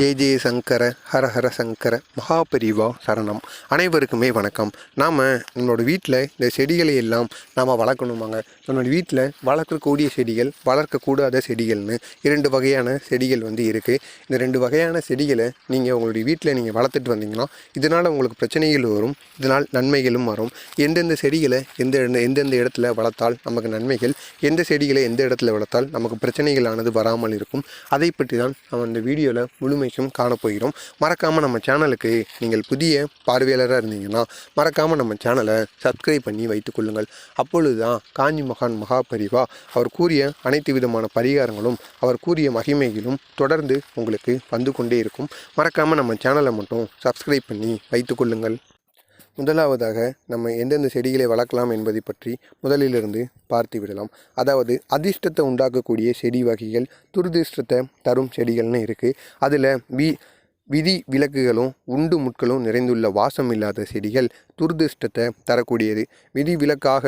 ஜெய ஜெய சங்கர ஹர ஹர சங்கர மகாபரிவா சரணம். அனைவருக்குமே வணக்கம். நாம் நம்மளோட வீட்டில் இந்த செடிகளை எல்லாம் நாம் வளர்க்கணுமாங்க. நம்மளோட வீட்டில் வளர்க்கக்கூடிய செடிகள் வளர்க்கக்கூடாத செடிகள்னு இரண்டு வகையான செடிகள் வந்து இருக்குது இந்த ரெண்டு வகையான செடிகளை நீங்கள் உங்களுடைய வீட்டில் நீங்கள் வளர்த்துட்டு வந்தீங்கன்னா இதனால் உங்களுக்கு பிரச்சனைகள் வரும் இதனால் நன்மைகளும் வரும். எந்தெந்த செடிகளை எந்த எந்தெந்த இடத்துல வளர்த்தால் நமக்கு நன்மைகள் எந்த செடிகளை எந்த இடத்துல வளர்த்தால் நமக்கு பிரச்சனைகளானது வராமல் இருக்கும் அதை பற்றி தான் நம்ம இந்த வீடியோவில் முழுமைக்கும் காணப்போகிறோம். மறக்காமல் நம்ம சேனலுக்கு நீங்கள் புதிய பார்வையாளராக இருந்தீங்கன்னா மறக்காமல் நம்ம சேனலை சப்ஸ்கிரைப் பண்ணி வைத்துக்கொள்ளுங்கள் அப்பொழுது தான் காஞ்சி மகான் மகாபரிவா அவர் கூறிய அனைத்து விதமான பரிகாரங்களும் அவர் கூறிய மகிமைகளும் தொடர்ந்து உங்களுக்கு வந்து கொண்டே இருக்கும். மறக்காமல் நம்ம சேனலை மட்டும் சப்ஸ்கிரைப் பண்ணி வைத்துக்கொள்ளுங்கள் முதலாவதாக நம்ம எந்தெந்த செடிகளை வளர்க்கலாம் என்பதை பற்றி முதலிலிருந்து பார்த்து விடலாம். அதாவது அதிர்ஷ்டத்தை உண்டாக்கக்கூடிய செடி வகைகள் துரதிர்ஷ்டத்தை தரும் செடிகள்னு இருக்குது அதில் வி விதி விலக்குகளும் உண்டு முட்களும் நிறைந்துள்ள வாசம் இல்லாத செடிகள் துர்திர்ஷ்டத்தை தரக்கூடியது. விதி விலக்காக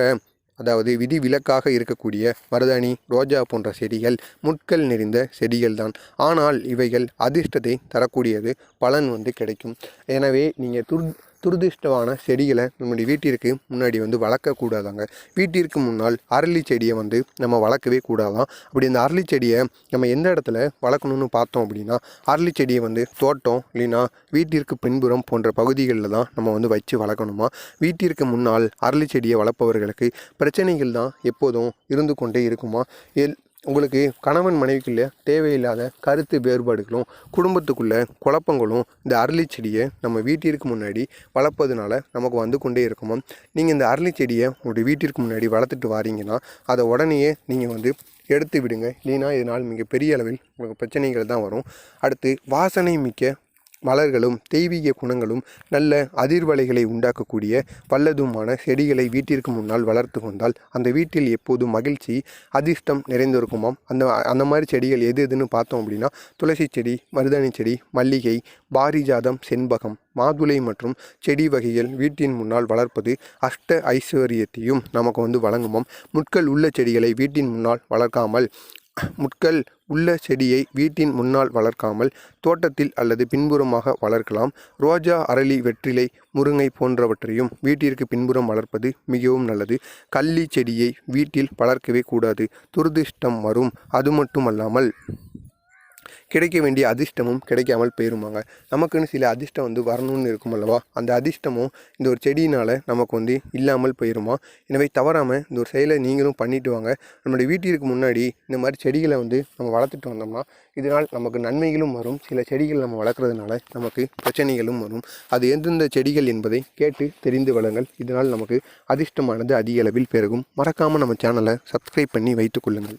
அதாவது விதி விலக்காக இருக்கக்கூடிய மருதாணி ரோஜா போன்ற செடிகள் முட்கள் நிறைந்த செடிகள் தான் ஆனால் இவைகள் அதிர்ஷ்டத்தை தரக்கூடியது பலன் வந்து கிடைக்கும். எனவே நீங்கள் துர் துரதிருஷ்டமான செடிகளை நம்முடைய வீட்டிற்கு முன்னாடி வந்து வளர்க்கக்கூடாதாங்க. வீட்டிற்கு முன்னால் அரளி செடியை வந்து நம்ம வளர்க்கவே கூடாதான். அப்படி இந்த அரளி செடியை நம்ம எந்த இடத்துல வளர்க்கணும்னு பார்த்தோம் அப்படின்னா அரளி செடியை வந்து தோட்டம் இல்லைன்னா வீட்டிற்கு பின்புறம் போன்ற பகுதிகளில் தான் நம்ம வந்து வச்சு வளர்க்கணுமா? வீட்டிற்கு முன்னால் அரளி செடியை வளர்ப்பவர்களுக்கு பிரச்சனைகள் தான் எப்போதும் இருந்து கொண்டே இருக்குமா? எல் உங்களுக்கு கணவன் மனைவிக்குள்ளே தேவையில்லாத கருத்து வேறுபாடுகளும் குடும்பத்துக்குள்ள குழப்பங்களும் இந்த அரளி செடியை நம்ம வீட்டிற்கு முன்னாடி வளர்ப்பதுனால நமக்கு வந்து கொண்டே இருக்குமா நீங்கள் இந்த அரளி செடியை உங்களுடைய வீட்டிற்கு முன்னாடி வளர்த்துட்டு வாரீங்கன்னா அதை உடனேயே நீங்கள் வந்து எடுத்து விடுங்க. இல்லைன்னா இதனால் மிகப்பெரிய அளவில் உங்களுக்கு பிரச்சனைகள் தான் வரும். அடுத்து வாசனை மிக்க மலர்களும் தெய்வீக குணங்களும் நல்ல அதிர்வலைகளை உண்டாக்கக்கூடிய வல்லதுமான செடிகளை வீட்டிற்கு முன்னால் வளர்த்து கொண்டால் அந்த வீட்டில் எப்போதும் மகிழ்ச்சி அதிர்ஷ்டம் நிறைந்திருக்குமாம். அந்த அந்த மாதிரி செடிகள் எது எதுன்னு பார்த்தோம் அப்படின்னா துளசி செடி மருதாணி செடி மல்லிகை பாரிஜாதம் செண்பகம் மாதுளை மற்றும் செடி வகைகள் வீட்டின் முன்னால் வளர்ப்பது அஷ்ட ஐஸ்வர்யத்தையும் நமக்கு வந்து வழங்குமாம். முட்கள் உள்ள செடிகளை வீட்டின் முன்னால் வளர்க்காமல் முட்கள் உள்ள செடியை வீட்டின் முன்னால் வளர்க்காமல் தோட்டத்தில் அல்லது பின்புறமாக வளர்க்கலாம். ரோஜா அரளி வெற்றிலை முருங்கை போன்றவற்றையும் வீட்டிற்கு பின்புறம் வளர்ப்பது மிகவும் நல்லது. கள்ளி செடியை வீட்டில் வளர்க்கவே கூடாது. துரதிர்ஷ்டம் வரும். அது மட்டுமல்லாமல் கிடைக்க வேண்டிய அதிர்ஷ்டமும் கிடைக்காமல் போயிருமாங்க. நமக்குன்னு சில அதிர்ஷ்டம் வந்து வரணும்னு இருக்கும் அல்லவா? அந்த அதிர்ஷ்டமும் இந்த ஒரு செடியினால் நமக்கு வந்து இல்லாமல் போயிருமா? எனவே தவறாமல் இந்த ஒரு செயலை நீங்களும் பண்ணிட்டு வாங்க. நம்மளுடைய வீட்டிற்கு முன்னாடி இந்த மாதிரி செடிகளை வந்து நம்ம வளர்த்துட்டு வந்தோம்னா இதனால் நமக்கு நன்மைகளும் வரும். சில செடிகள் நம்ம வளர்க்குறதுனால நமக்கு பிரச்சனைகளும் வரும். அது எந்தெந்த செடிகள் என்பதை கேட்டு தெரிந்து வளங்கள் இதனால் நமக்கு அதிர்ஷ்டமானது அதிக அளவில் பெருகும். மறக்காமல் நம்ம சேனலை சப்ஸ்கிரைப் பண்ணி வைத்துக்கொள்ளுங்கள்